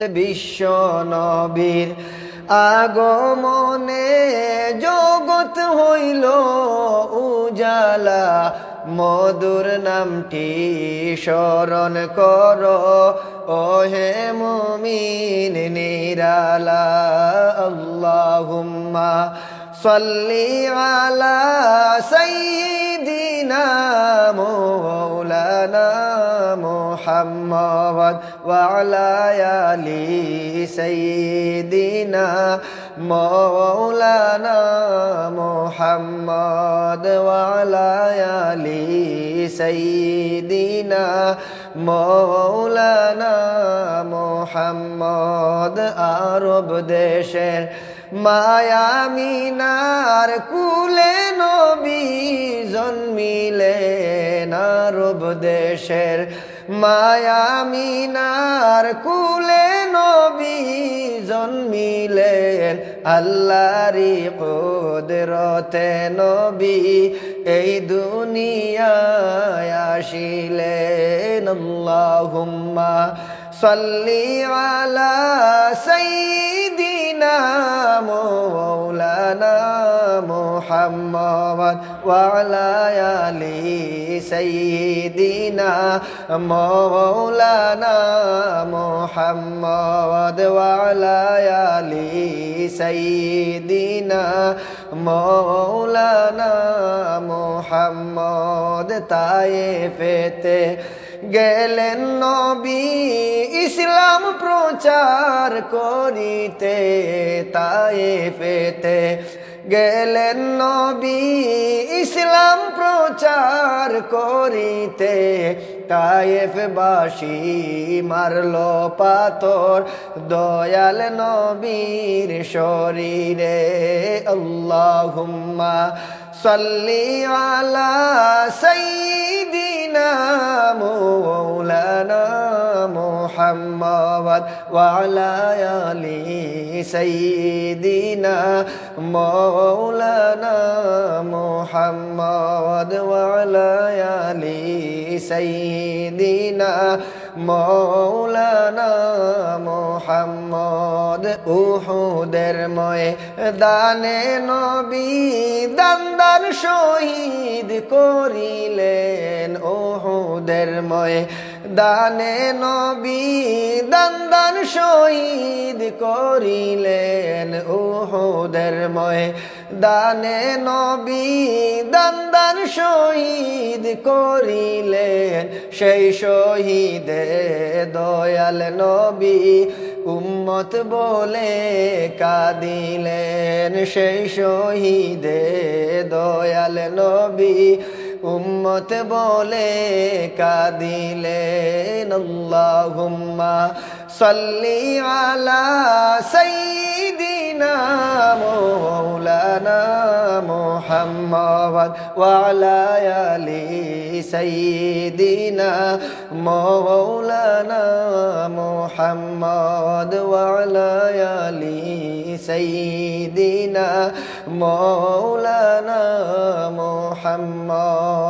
বিশ্ব নবীর আগমনে জগৎ হইল উজালা। মধুর নামটি স্মরণ কর ওহে মুমিন নিরালা। আল্লাহুম্মা সাল্লি আলা সাইয়্যিদিনা مولانا محمد وعلى آل سيدنا مولانا محمد وعلى آل سيدنا مولانا محمد আরব দেশের মায়ামিনার কুলে নবী জন্মিলেন আরব দেশের। মায়ামিনার কুলে নবী জন্মিলেন আল্লাহরি কুদরতে নবী এই দুনিয়ায় আসিলেন। আল্লাহুম্মা সাল্লি আলা সাইয়্যিদিনা محمد وعلى آل سيدنا مولانا محمد وعلى آل سيدنا مولانا محمد তায়েফেতে গেলেন নবী ইসলাম প্রচার করিতে তায়েফেতে গেলেন নবী, ইসলাম প্রচার করিতে। তায়েফবাসী মারল পাথর, দয়াল নবীর শরীরে। আল্লাহুম্মা সাল্লি আলা সাইদিনা محمد وعلى آل سيدنا مولانا محمد وعلى آل سيدنا مولانا محمد উহুদের ময়দানে নবী দান্দার শহীদ করিলেন উহুদের ময়দানে নবী দান শহীদ করিলেন উহুদের ময়দানে নবী দান্দার শহীদ করিলেন সেই শহীদে দয়াল নবী উম্মত বলে কাদিলেন। সেই শহীদে দয়াল নবী উম্মত বলে কাদিলেন আল্লাহুম্মা সাল্লি আলা সাইয়্যিদিনা মাওলানা মোহাম্মদ ওয়ালায়ালি সঈদিনা মৌলানা মোহাম্মদ ওয়ালায়ালি সঈদিনা মৌলানা মোহাম্মদ